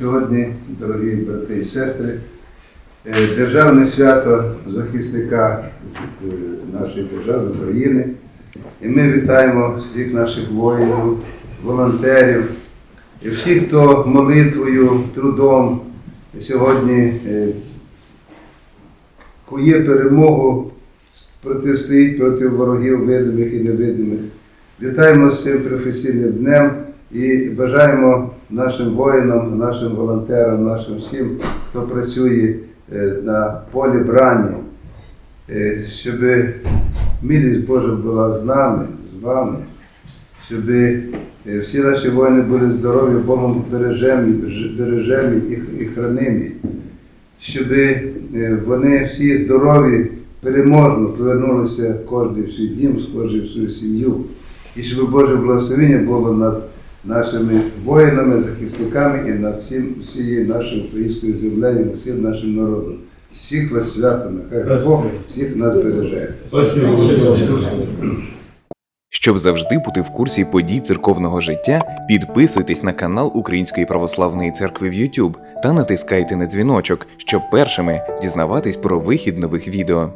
Сьогодні, дорогі брати і сестри, е, державне свято захисника е, нашої держави України. І ми вітаємо всіх наших воїнів, волонтерів і всіх, хто молитвою, трудом сьогодні е, кує перемогу, протистоїть проти ворогів видимих і невидимих. Вітаємо з цим професійним днем і бажаємо нашим воїнам, нашим волонтерам, нашим всім, хто працює е, на полі брані, е, щоб милість Божа була з нами, з вами, щоб всі наші воїни були здорові, Богом бережемі, бережемі і хранимі, щоб вони всі здорові, переможно повернулися кожен в свій дім, кожен в свою сім'ю. І щоб Боже благословення було над нашими воїнами, захисниками і над всім, всією нашою українською землею, над всім нашим народом. Всіх вас святами, хай Бог всіх нас береже. Щоб завжди бути в курсі подій церковного життя, підписуйтесь на канал Української православної церкви в YouTube та натискайте на дзвіночок, щоб першими дізнаватись про вихід нових відео.